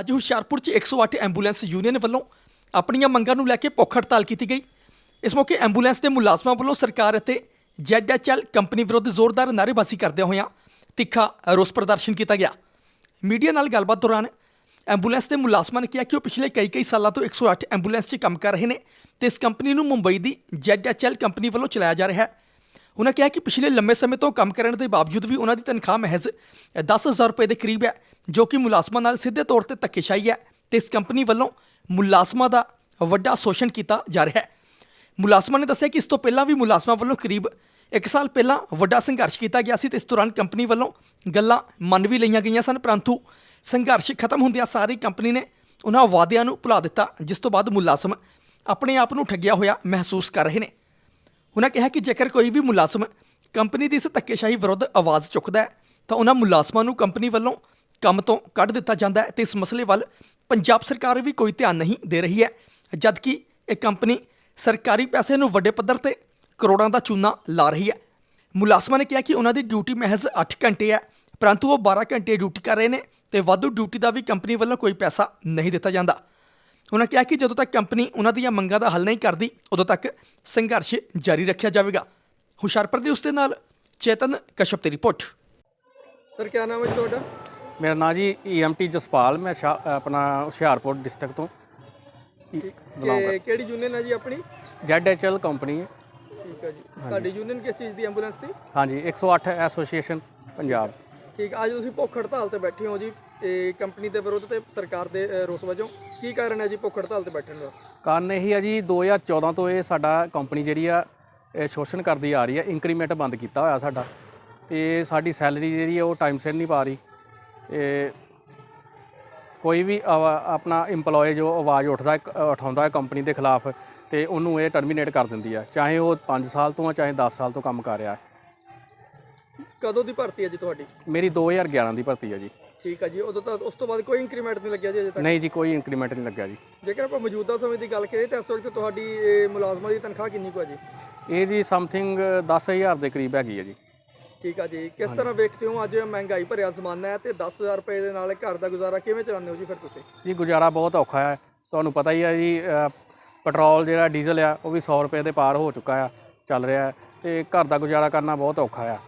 ਅੱਜ ਹੁਸ਼ਿਆਰਪੁਰ 'ਚ 108 ambulance union ਵੱਲੋਂ ਆਪਣੀਆਂ ਮੰਗਾਂ ਨੂੰ ਲੈ ਕੇ ਭੁੱਖ ਹੜਤਾਲ ਕੀਤੀ ਗਈ। ਇਸ ਮੌਕੇ ਐਂਬੂਲੈਂਸ ਦੇ ਮੁਲਾਜ਼ਮਾਂ ਵੱਲੋਂ ਸਰਕਾਰ ਅਤੇ ਜ਼ੈਡਐਚਐਲ ਕੰਪਨੀ ਵਿਰੁੱਧ ਜ਼ੋਰਦਾਰ ਨਾਅਰੇਬਾਜ਼ੀ ਕਰਦਿਆਂ ਹੋਇਆਂ ਤਿੱਖਾ ਰੋਸ ਪ੍ਰਦਰਸ਼ਨ ਕੀਤਾ ਗਿਆ। ਮੀਡੀਆ ਨਾਲ ਗੱਲਬਾਤ ਦੌਰਾਨ ਐਂਬੂਲੈਂਸ ਦੇ ਮੁਲਾਜ਼ਮਾਂ ਨੇ ਕਿਹਾ ਕਿ ਉਹ ਪਿਛਲੇ ਕਈ ਕਈ ਸਾਲਾਂ ਤੋਂ 108 ਐਂਬੂਲੈਂਸ 'ਚ ਕੰਮ ਕਰ ਰਹੇ ਨੇ ਤੇ ਇਸ ਕੰਪਨੀ ਨੂੰ ਮੁੰਬਈ ਦੀ ਜ਼ੈਡਐਚਐਲ ਕੰਪਨੀ ਵੱਲੋਂ ਚਲਾਇਆ ਜਾ ਰਿਹਾ ਹੈ। ਉਹਨਾਂ ਕਿਹਾ ਕਿ ਪਿਛਲੇ ਲੰਮੇ ਸਮੇਂ ਤੋਂ ਕੰਮ ਕਰਨ ਦੇ ਬਾਵਜੂਦ ਵੀ ਉਹਨਾਂ ਦੀ ਤਨਖਾਹ ਮਹਿਜ਼ 10000 ਰੁਪਏ ਦੇ ਕਰੀਬ ਹੈ, ਜੋ ਕਿ ਮੁਲਾਜ਼ਮਾਂ ਨਾਲ ਸਿੱਧੇ ਤੌਰ ਤੇ ਧੱਕੇਸ਼ਾਹੀ ਹੈ ਤੇ ਇਸ ਕੰਪਨੀ ਵੱਲੋਂ ਮੁਲਾਜ਼ਮਾਂ ਦਾ ਵੱਡਾ ਸ਼ੋਸ਼ਣ ਕੀਤਾ ਜਾ ਰਿਹਾ ਹੈ। ਮੁਲਾਜ਼ਮਾਂ ਨੇ ਦੱਸਿਆ ਕਿ ਇਸ ਤੋਂ ਪਹਿਲਾਂ ਵੀ ਮੁਲਾਜ਼ਮਾਂ ਵੱਲੋਂ ਕਰੀਬ 1 ਸਾਲ ਪਹਿਲਾਂ ਵੱਡਾ ਸੰਘਰਸ਼ ਕੀਤਾ ਗਿਆ ਸੀ ਤੇ ਇਸ ਦੌਰਾਨ ਕੰਪਨੀ ਵੱਲੋਂ ਗੱਲਾਂ ਮੰਨ ਵੀ ਲਈਆਂ ਗਈਆਂ ਸਨ, ਪਰੰਤੂ ਸੰਘਰਸ਼ ਖਤਮ ਹੁੰਦਿਆਂ ਸਾਰੀ ਕੰਪਨੀ ਨੇ ਉਹਨਾਂ ਵਾਅਦਿਆਂ ਨੂੰ ਭੁਲਾ ਦਿੱਤਾ, ਜਿਸ ਤੋਂ ਬਾਅਦ ਮੁਲਾਜ਼ਮ ਆਪਣੇ ਆਪ ਨੂੰ ਠੱਗਿਆ ਹੋਇਆ ਮਹਿਸੂਸ ਕਰ ਰਹੇ ਨੇ। ਉਹਨਾਂ ਕਿਹਾ ਕਿ ਜੇਕਰ ਕੋਈ ਵੀ ਮੁਲਾਜ਼ਮ ਕੰਪਨੀ ਦੀ ਇਸ ਧੱਕੇਸ਼ਾਹੀ ਵਿਰੁੱਧ ਆਵਾਜ਼ ਚੁੱਕਦਾ ਹੈ, ਤਾਂ ਉਹਨਾਂ ਮੁਲਾਜ਼ਮਾਂ ਨੂੰ ਕੰਪਨੀ ਵੱਲੋਂ ਕੰਮ ਤੋਂ ਕੱਢ ਦਿੱਤਾ ਜਾਂਦਾ ਹੈ ਤੇ ਇਸ ਮਸਲੇ ਵੱਲ ਪੰਜਾਬ ਸਰਕਾਰ ਵੀ ਕੋਈ ਧਿਆਨ ਨਹੀਂ ਦੇ ਰਹੀ ਹੈ, ਜਦਕਿ ਇਹ ਕੰਪਨੀ ਸਰਕਾਰੀ ਪੈਸੇ ਨੂੰ ਵੱਡੇ ਪੱਧਰ ਤੇ ਕਰੋੜਾਂ ਦਾ ਚੂਨਾ ਲਾ ਰਹੀ ਹੈ। ਮੁਲਾਜ਼ਮਾਂ ਨੇ ਕਿਹਾ ਕਿ ਉਹਨਾਂ ਦੀ ਡਿਊਟੀ ਮਹਿਜ਼ 8 ਘੰਟੇ ਹੈ, ਪਰੰਤੂ ਉਹ 12 ਘੰਟੇ ਡਿਊਟੀ ਕਰ ਰਹੇ ਨੇ ਤੇ ਵਾਧੂ ਡਿਊਟੀ ਦਾ ਵੀ ਕੰਪਨੀ ਵੱਲੋਂ ਕੋਈ ਪੈਸਾ ਨਹੀਂ ਦਿੱਤਾ ਜਾਂਦਾ। ਉਹਨਾਂ ਕਿਹਾ ਕਿ ਜਦੋਂ ਤੱਕ ਕੰਪਨੀ ਉਹਨਾਂ ਦੀਆਂ ਮੰਗਾਂ ਦਾ ਹੱਲ ਨਹੀਂ ਕਰਦੀ ਉਦੋਂ ਤੱਕ ਸੰਘਰਸ਼ ਜਾਰੀ ਰੱਖਿਆ ਜਾਵੇਗਾ। ਹੁਸ਼ਿਆਰਪੁਰ ਦੇ ਉਸ ਦੇ ਨਾਲ ਚੇਤਨ ਕਸ਼ਪ ਦੀ ਰਿਪੋਰਟ। ਸਰ ਕੀ ਨਾਮ ਹੈ ਜੀ ਤੁਹਾਡਾ? ਮੇਰਾ ਨਾਂ ਜੀ ਈਐਮਟੀ ਜਸਪਾਲ ਮੈਂ ਆਪਣਾ ਹੁਸ਼ਿਆਰਪੁਰ ਡਿਸਟ੍ਰਿਕਟ ਤੋਂ। ਕਿਹੜੀ ਯੂਨੀਅਨ ਹੈ ਜੀ ਆਪਣੀ? ਜ਼ੈਡਐਚਐਲ ਕੰਪਨੀ ਠੀਕ ਹੈ ਜੀ। ਤੁਹਾਡੀ ਯੂਨੀਅਨ ਕਿਸ ਚੀਜ਼ ਦੀ ਐਂਬੂਲੈਂਸ ਦੀ? ਹਾਂਜੀ 108 ਐਸੋਸੀਏਸ਼ਨ ਪੰਜਾਬ। ਠੀਕ ਅੱਜ ਤੁਸੀਂ ਭੁੱਖ ਹੜਤਾਲ ਤੇ ਬੈਠੇ ਹੋ ਜੀ। ਇਹ ਕੰਪਨੀ ਦੇ ਵਿਰੁੱਧ ਤੇ ਸਰਕਾਰ ਦੇ ਰੋਸ ਵਜੋਂ ਕੀ ਕਾਰਨ ਹੈ ਜੀ ਭੁੱਖ ਹੜਤਾਲ ਤੇ ਬੈਠਣ ਦਾ? ਕਾਰਨ ਇਹੀ ਆ ਜੀ 2014 ਤੋਂ ਇਹ ਸਾਡਾ ਕੰਪਨੀ ਜਿਹੜੀ ਆ ਇਹ ਸ਼ੋਸ਼ਣ ਕਰਦੀ ਆ ਰਹੀ ਆ ਇੰਕਰੀਮੈਂਟ ਬੰਦ ਕੀਤਾ ਹੋਇਆ ਸਾਡਾ। ਤੇ ਸਾਡੀ ਸੈਲਰੀ ਜਿਹੜੀ ਆ ਉਹ ਟਾਈਮ ਸਿਰ ਨਹੀਂ ਪਾ ਰਹੀ। ਇਹ ਕੋਈ ਵੀ ਆਪਣਾ EMPLOYE ਜੋ ਆਵਾਜ਼ ਉੱਠਦਾ ਹੈ, ਉਠਾਉਂਦਾ ਹੈ ਕੰਪਨੀ ਦੇ ਖਿਲਾਫ ਤੇ ਉਹਨੂੰ ਇਹ ਟਰਮੀਨੇਟ ਕਰ ਦਿੰਦੀ ਆ ਚਾਹੇ ਉਹ 5 ਸਾਲ ਤੋਂ ਆ ਚਾਹੇ 10 ਸਾਲ ਤੋਂ ਕੰਮ ਕਰ ਰਿਹਾ ਹੈ। ਕਦੋਂ ਦੀ ਭਰਤੀ ਹੈ ਜੀ ਤੁਹਾਡੀ? ਮੇਰੀ 2011 ਦੀ ਭਰਤੀ ਹੈ ਜੀ। ਠੀਕ ਹੈ ਜੀ ਉਦੋਂ ਤਾਂ ਉਸ ਤੋਂ ਬਾਅਦ ਕੋਈ ਇੰਕਰੀਮੈਂਟ ਨਹੀਂ ਲੱਗਿਆ ਜੀ ਅਜੇ ਤੱਕ? ਨਹੀਂ ਜੀ ਕੋਈ ਇੰਕਰੀਮੈਂਟ ਨਹੀਂ ਲੱਗਿਆ ਜੀ। ਜੇਕਰ ਆਪਾਂ ਮੌਜੂਦਾ ਸਮੇਂ ਦੀ ਗੱਲ ਕਰੀਏ ਤਾਂ ਇਸ ਵਕਤ ਤੁਹਾਡੀ ਇਹ ਮੁਲਾਜ਼ਮਾਂ ਦੀ ਤਨਖਾਹ ਕਿੰਨੀ ਕੁ ਹੈ ਜੀ? ਇਹ ਜੀ ਸਮਥਿੰਗ 10000 ਦੇ ਕਰੀਬ ਹੈਗੀ ਹੈ ਜੀ। ਠੀਕ ਹੈ ਜੀ ਕਿਸ ਤਰ੍ਹਾਂ ਵੇਖਦੇ ਹੋ ਅੱਜ ਮਹਿੰਗਾਈ ਭਰਿਆ ਜ਼ਮਾਨਾ ਹੈ ਤੇ 10000 ਰੁਪਏ ਦੇ ਨਾਲ ਘਰ ਦਾ ਗੁਜ਼ਾਰਾ ਕਿਵੇਂ ਚਲਾਉਂਦੇ ਹੋ ਜੀ ਫਿਰ ਤੁਸੀਂ? ਜੀ ਗੁਜ਼ਾਰਾ ਬਹੁਤ ਔਖਾ ਹੈ। ਤੁਹਾਨੂੰ ਪਤਾ ਹੀ ਹੈ ਜੀ ਪੈਟਰੋਲ ਜਿਹੜਾ ਡੀਜ਼ਲ ਆ ਉਹ ਵੀ 100 ਰੁਪਏ ਦੇ ਪਾਰ ਹੋ ਚੁੱਕਾ ਆ ਚੱਲ ਰਿਹਾ ਤੇ ਘਰ ਦਾ ਗੁਜ਼ਾਰਾ ਕਰਨਾ ਬਹੁਤ ਔਖਾ ਆ।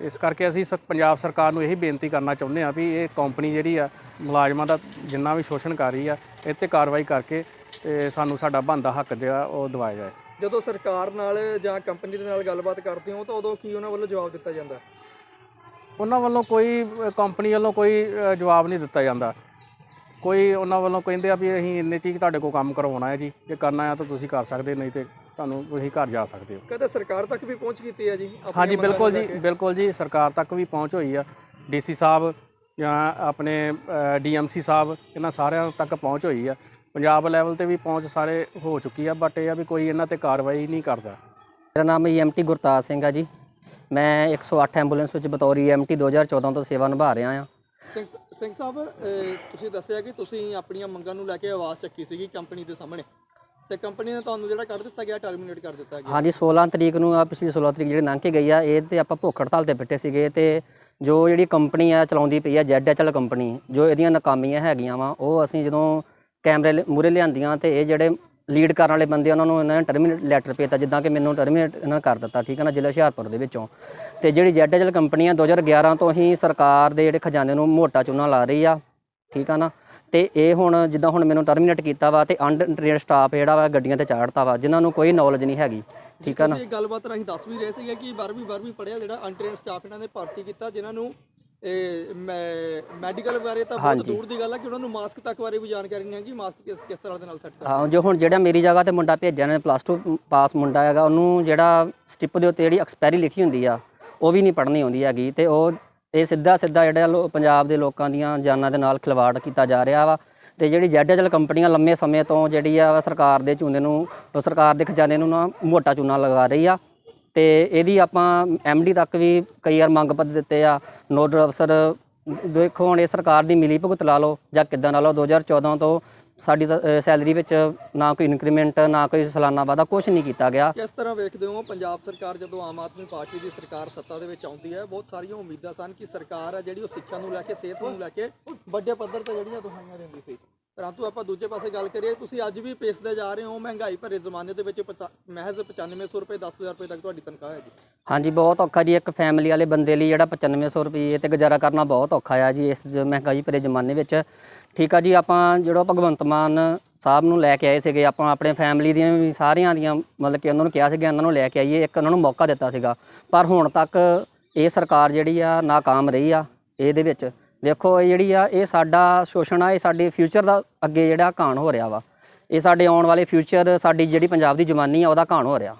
ਇਸ ਕਰਕੇ ਅਸੀਂ ਸ- ਪੰਜਾਬ ਸਰਕਾਰ ਨੂੰ ਇਹੀ ਬੇਨਤੀ ਕਰਨਾ ਚਾਹੁੰਦੇ ਆ ਵੀ ਇਹ ਕੰਪਨੀ ਜਿਹੜੀ ਆ ਮੁਲਾਜ਼ਮਾਂ ਦਾ ਜਿੰਨਾ ਵੀ ਸ਼ੋਸ਼ਣ ਕਰ ਰਹੀ ਆ ਇਹ ਤੇ ਕਾਰਵਾਈ ਕਰਕੇ ਤੇ ਸਾਨੂੰ ਸਾਡਾ ਬਣਦਾ ਹੱਕ ਜਿਹੜਾ ਉਹ ਦਿਵਾਇਆ ਜਾਏ। ਜਦੋਂ ਸਰਕਾਰ ਨਾਲ ਜਾਂ ਕੰਪਨੀ ਦੇ ਨਾਲ ਗੱਲਬਾਤ ਕਰਦੇ ਹੋ ਤਾਂ ਉਦੋਂ ਕੀ ਉਹਨਾਂ ਵੱਲੋਂ ਜਵਾਬ ਦਿੱਤਾ ਜਾਂਦਾ? ਉਹਨਾਂ ਵੱਲੋਂ ਕੋਈ ਕੰਪਨੀ ਵੱਲੋਂ ਕੋਈ ਅ, ਜਵਾਬ ਨਹੀਂ ਦਿੱਤਾ ਜਾਂਦਾ। ਕੋਈ ਉਹਨਾਂ ਵੱਲੋਂ ਕਹਿੰਦੇ ਆ ਵੀ ਅਸੀਂ ਇੰਨੇ ਚੀਜ਼ ਤੁਹਾਡੇ ਕੋਲ ਕੰਮ ਕਰਵਾਉਣਾ ਹੈ ਜੀ। ਜੇ ਕਰਨਾ ਆ ਤਾਂ ਤੁਸੀਂ ਕਰ ਸਕਦੇ ਨਹੀਂ ਤੇ ਤੁਹਾਨੂੰ ਤੁਸੀਂ ਘਰ ਜਾ ਸਕਦੇ ਹੋ। ਕਦੇ ਸਰਕਾਰ ਤੱਕ ਵੀ ਪਹੁੰਚ ਕੀਤੀ ਹੈ ਜੀ ਆਪਣੀਆਂ ਹਾਂਜੀ ਮੰਗਾਂ ਬਿਲਕੁਲ ਨੂੰ ਜੀ ਲੈ ਕੇ? ਬਿਲਕੁਲ ਜੀ ਸਰਕਾਰ ਤੱਕ ਵੀ ਪਹੁੰਚ ਹੋਈ ਆ। ਡੀਸੀ ਸਾਹਿਬ ਜਾਂ ਆਪਣੇ ਡੀਐਮਸੀ ਸਾਹਿਬ ਇਹਨਾਂ ਸਾਰਿਆਂ ਤੱਕ ਪਹੁੰਚ ਹੋਈ ਆ। ਪੰਜਾਬ ਲੈਵਲ ਤੇ ਵੀ ਪਹੁੰਚ ਸਾਰੇ ਹੋ ਚੁੱਕੀ ਆ ਬਟ ਇਹ ਆ ਵੀ ਕੋਈ ਇਹਨਾਂ ਤੇ ਕਾਰਵਾਈ ਨਹੀਂ ਕਰਦਾ। ਮੇਰਾ ਨਾਮ ਈਐਮਟੀ ਗੁਰਤਾਜ ਸਿੰਘ ਆ ਜੀ। ਮੈਂ 108 ਐਂਬੂਲੈਂਸ ਵਿੱਚ ਬਤੌਰ ਈਐਮਟੀ 2014 ਤੋਂ ਸੇਵਾ ਨਿਭਾ ਰਿਹਾ ਆ ਸਿੰਘ ਸਿੰਘ ਸਾਹਿਬ ਅਹ, ਤੁਸੀਂ ਦੱਸਿਆ ਕਿ ਤੁਸੀਂ ਆਪਣੀਆਂ ਮੰਗਾਂ ਨੂੰ ਲੈ ਕੇ ਆਵਾਜ਼ ਚੱਕੀ ਸੀਗੀ ਕੰਪਨੀ ਦੇ ਸਾਹਮਣੇ। ਤੇ ਕੰਪਨੀ ਨੇ ਤੁਹਾਨੂੰ ਜਿਹੜਾ ਕੱਢ ਦਿੱਤਾ ਗਿਆ ਟਰਮੀਨੇਟ ਕਰ ਦਿੱਤਾ ਗਿਆ। ਹਾਂਜੀ 16 ਤਰੀਕ ਨੂੰ ਆ, ਪਿਛਲੀ 16 ਤਰੀਕ ਜਿਹੜੀ ਲੰਘ ਕੇ ਗਈ ਆ, ਇਹ ਤੇ ਆਪਾਂ ਭੁੱਖ ਹੜਤਾਲ ਤੇ ਬੈਠੇ ਸੀਗੇ ਤੇ ਜੋ ਜਿਹੜੀ ਕੰਪਨੀ ਆ, ਚਲਾਉਂਦੀ ਪਈ ਆ ਜ਼ੈਡਐਚਐਲ ਕੰਪਨੀ, ਜੋ ਇਹਦੀਆਂ ਨਾਕਾਮੀਆਂ ਹੈਗੀਆਂ ਵਾ, ਉਹ ਅਸੀਂ ਜਦੋਂ ਕੈਮਰੇ ਮੂਰੇ ਲਿਆਂਦੀਆਂ ਤੇ ਇਹ ਜਿਹੜੇ ਲੀਡ ਕਰਨ ਵਾਲੇ ਬੰਦੇ ਉਹਨਾਂ ਨੂੰ ਇਹਨਾਂ ਨੇ ਟਰਮੀਨੇਟ ਲੈਟਰ ਪੇਤਾ ਜਿੱਦਾਂ ਕਿ ਮੈਨੂੰ ਟਰਮੀਨੇਟ ਇਹਨਾਂ ਨੇ ਕਰ ਦਿੱਤਾ, ਠੀਕ ਹੈ ਨਾ, ਜ਼ਿਲ੍ਹਾ ਹੁਸ਼ਿਆਰਪੁਰ ਦੇ ਵਿੱਚੋਂ। ਤੇ ਜਿਹੜੀ ਜ਼ੈਡਐਚਐਲ ਕੰਪਨੀ ਆ 2011 ਤੋਂ ਹੀ ਸਰਕਾਰ ਦੇ ਜਿਹੜੇ ਖਜ਼ਾਨੇ ਨੂੰ ਮੋਟਾ ਚੂਨਾ ਲਾ ਰਹੀ ਆ, ਠੀਕ ਆ ਨਾ ਤੇ ਇਹ ਹੁਣ ਜਿੱਦਾਂ ਹੁਣ ਮੈਨੂੰ ਟਰਮੀਨੇਟ ਕੀਤਾ ਵਾ ਤੇ ਅਨਟ੍ਰੇਨਡ ਸਟਾਫ ਜਿਹੜਾ ਵਾ ਗੱਡੀਆਂ ਤੇ ਚਾੜਤਾ ਵਾ ਜਿਨ੍ਹਾਂ ਨੂੰ ਕੋਈ ਨੌਲੇਜ ਨਹੀਂ ਹੈਗੀ ਠੀਕ ਆ ਨਾ? ਤੁਸੀਂ ਗੱਲਬਾਤ ਰਾਹੀਂ ਦੱਸ ਵੀ ਰਹੇ ਸੀਗੇ ਕਿ 12ਵੀਂ 12ਵੀਂ ਪੜਿਆ ਜਿਹੜਾ ਅਨਟ੍ਰੇਨਡ ਸਟਾਫ ਇਹਨਾਂ ਨੇ ਭਰਤੀ ਕੀਤਾ ਜਿਨ੍ਹਾਂ ਨੂੰ ਇਹ ਮੈਡੀਕਲ ਬਾਰੇ ਤਾਂ ਬਹੁਤ ਦੂਰ ਦੀ ਗੱਲ ਹੈ ਕਿ ਉਹਨਾਂ ਨੂੰ ਮਾਸਕ ਤੱਕ ਬਾਰੇ ਵੀ ਜਾਣਕਾਰੀ ਨਹੀਂ ਹੈਗੀ ਮਾਸਕ ਕਿਸ ਕਿਸ ਤਰ੍ਹਾਂ ਦੇ ਨਾਲ ਸੈੱਟ ਹਾਂ ਜੋ ਹੁਣ ਜਿਹੜਾ ਮੇਰੀ ਜਗ੍ਹਾ ਤੇ ਮੁੰਡਾ ਭੇਜਿਆ ਨੇ ਪਲੱਸ 2 ਪਾਸ ਮੁੰਡਾ ਹੈਗਾ ਉਹਨੂੰ ਜਿਹੜਾ ਸਟਿਪ ਦੇ ਉੱਤੇ ਜਿਹੜੀ ਐਕਸਪਾਇਰੀ ਲਿਖੀ ਹੁੰਦੀ ਆ ਉਹ ਵੀ ਨਹੀਂ ਪੜ੍ਹਨੀ ਆਉਂਦੀ ਹੈਗੀ ਤੇ ਉਹ ਇਹ ਸਿੱਧਾ ਸਿੱਧਾ ਜਿਹੜਾ ਲੋ- ਪੰਜਾਬ ਦੇ ਲੋਕਾਂ ਦੀਆਂ ਜਾਨਾਂ ਦੇ ਨਾਲ ਖਿਲਵਾੜ ਕੀਤਾ ਜਾ ਰਿਹਾ ਵਾ ਤੇ ਜਿਹੜੀ ਜ਼ੈਡਐਚਐਲ ਕੰਪਨੀਆਂ ਲੰਮੇ ਸਮੇਂ ਤੋਂ ਜਿਹੜੀ ਆ ਸਰਕਾਰ ਦੇ ਚੂਨੇ ਨੂੰ, ਸਰਕਾਰ ਦੇ ਖਜ਼ਾਨੇ ਨੂੰ ਨਾ ਮੋਟਾ ਚੂਨਾ ਲਗਾ ਰਹੀ ਆ ਤੇ ਇਹਦੀ ਆਪਾਂ ਐਮਡੀ ਤੱਕ ਵੀ ਕਈ ਵਾਰ ਮੰਗ ਪੱਤਰ ਦਿੱਤੇ ਆ। ਨੋਡਲ ਅਫਸਰ ਦੇਖੋ ਹੁਣ ਇਹ ਸਰਕਾਰ ਦੀ ਮਿਲੀ ਭੁਗਤ ਲਾ ਲਓ ਜਾਂ ਕਿੱਦਾਂ ਲਾ ਲਓ 2014 ਤੋਂ ਸਾਡੀ ਸੈਲਰੀ ਵਿੱਚ ਨਾ ਕੋਈ ਇਨਕਰੀਮੈਂਟ, ਨਾ ਕੋਈ ਸਾਲਾਨਾ ਵਾਧਾ ਕੁਝ ਨਹੀਂ ਕੀਤਾ ਗਿਆ। ਕਿਸ ਤਰ੍ਹਾਂ ਵੇਖਦੇ ਹੋ ਪੰਜਾਬ ਸਰਕਾਰ ਜਦੋਂ ਆਮ ਆਦਮੀ ਪਾਰਟੀ ਦੀ ਸਰਕਾਰ ਸੱਤਾ ਦੇ ਵਿੱਚ ਆਉਂਦੀ ਹੈ? ਬਹੁਤ ਸਾਰੀਆਂ ਉਮੀਦਾਂ ਸਨ ਕਿ ਸਰਕਾਰ ਹੈ ਜਿਹੜੀ ਉਹ ਸਿੱਖਿਆ ਨੂੰ ਲੈ ਕੇ, ਸਿਹਤ ਨੂੰ ਲੈ ਕੇ ਵੱਡੇ ਪੱਧਰ ਤੇ ਜਿਹੜੀਆਂ ਦੁਹਾਈਆਂ ਦਿੰਦੀ ਸੀ। ਪਰੰਤੂ ਆਪਾਂ ਦੂਜੇ ਪਾਸੇ ਗੱਲ ਕਰੀਏ, ਤੁਸੀਂ ਅੱਜ ਵੀ ਪੇਸਦੇ ਜਾ ਰਹੇ ਹੋ ਮਹਿੰਗਾਈ ਭਰੇ ਜ਼ਮਾਨੇ ਦੇ ਵਿੱਚ ਪਚਾ- ਮਹਿਜ਼ 9500 ਰੁਪਏ 10000 ਰੁਪਏ ਤੱਕ ਤੁਹਾਡੀ ਤਨਖਾਹ ਹੈ ਜੀ। ਹਾਂਜੀ, ਬਹੁਤ ਔਖਾ ਜੀ, ਇੱਕ ਫੈਮਿਲੀ ਵਾਲੇ ਬੰਦੇ ਲਈ ਜਿਹੜਾ 9500 ਰੁਪਏ ਤੇ ਗੁਜ਼ਾਰਾ ਕਰਨਾ ਬਹੁਤ ਔਖਾ ਆ ਜੀ, ਇਸ ਜ- ਮਹਿੰਗਾਈ ਭਰੇ ਜ਼ਮਾਨੇ ਵਿੱਚ। ਠੀਕ ਆ ਜੀ, ਆਪਾਂ ਜਿਹੜਾ ਭਗਵੰਤ ਮਾਨ ਸਾਹਿਬ ਨੂੰ ਲੈ ਕੇ ਆਏ ਸੀਗੇ, ਆਪਾਂ ਆਪਣੇ ਫੈਮਿਲੀ ਦੀਆਂ ਵੀ ਸਾਰਿਆਂ ਦੀਆਂ, ਮਤਲਬ ਕਿ ਉਹਨਾਂ ਨੂੰ ਕਿਹਾ ਸੀਗਾ, ਇਹਨਾਂ ਨੂੰ ਲੈ ਕੇ ਆਈਏ, ਇੱਕ ਉਹਨਾਂ ਨੂੰ ਮੌਕਾ ਦਿੱਤਾ ਸੀਗਾ। ਪਰ ਹੁਣ ਤੱਕ ਇਹ ਸਰਕਾਰ ਜਿਹੜੀ ਆ, ਨਾਕਾਮ ਰਹੀ ਆ, ਇਹਦੇ ਵਿੱਚ। ਦੇਖੋ, ਇਹ ਜਿਹੜੀ ਆ, ਇਹ ਸਾਡਾ ਸ਼ੋਸ਼ਣ ਆ, ਇਹ ਸਾਡੇ ਫਿਊਚਰ ਦਾ ਅੱਗੇ ਜਿਹੜਾ ਘਾਣ ਹੋ ਰਿਹਾ ਵਾ। ਇਹ ਸਾਡੇ ਆਉਣ ਵਾਲੇ ਫਿਊਚਰ ਸਾਡੀ ਜਿਹੜੀ ਪੰਜਾਬ ਦੀ ਜਵਾਨੀ ਆ, ਉਹਦਾ ਘਾਣ ਹੋ ਰਿਹਾ।